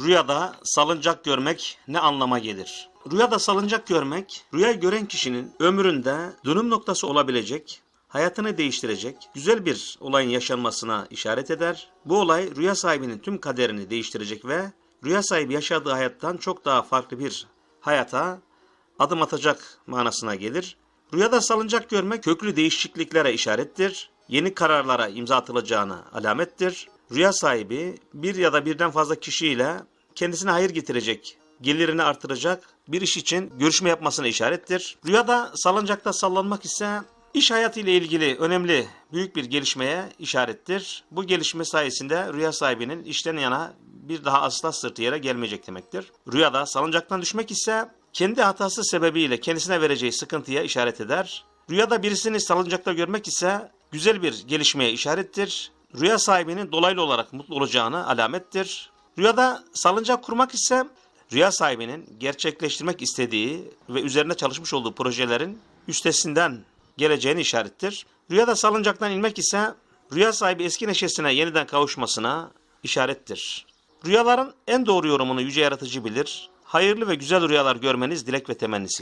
Rüyada salıncak görmek ne anlama gelir? Rüyada salıncak görmek, rüyayı gören kişinin ömründe dönüm noktası olabilecek, hayatını değiştirecek güzel bir olayın yaşanmasına işaret eder. Bu olay rüya sahibinin tüm kaderini değiştirecek ve rüya sahibi yaşadığı hayattan çok daha farklı bir hayata adım atacak manasına gelir. Rüyada salıncak görmek köklü değişikliklere işarettir. Yeni kararlara imza atılacağına alamettir. Rüya sahibi bir ya da birden fazla kişiyle kendisine hayır getirecek, gelirini artıracak bir iş için görüşme yapmasına işarettir. Rüyada salıncakta sallanmak ise iş hayatı ile ilgili önemli büyük bir gelişmeye işarettir. Bu gelişme sayesinde rüya sahibinin işten yana bir daha asla sırtı yere gelmeyecek demektir. Rüyada salıncaktan düşmek ise kendi hatası sebebiyle kendisine vereceği sıkıntıya işaret eder. Rüyada birisini salıncakta görmek ise güzel bir gelişmeye işarettir. Rüya sahibinin dolaylı olarak mutlu olacağını alamettir. Rüyada salıncak kurmak ise rüya sahibinin gerçekleştirmek istediği ve üzerine çalışmış olduğu projelerin üstesinden geleceğini işarettir. Rüyada salıncaktan inmek ise rüya sahibi eski neşesine yeniden kavuşmasına işarettir. Rüyaların en doğru yorumunu yüce yaratıcı bilir. Hayırlı ve güzel rüyalar görmeniz dilek ve temennisiyle.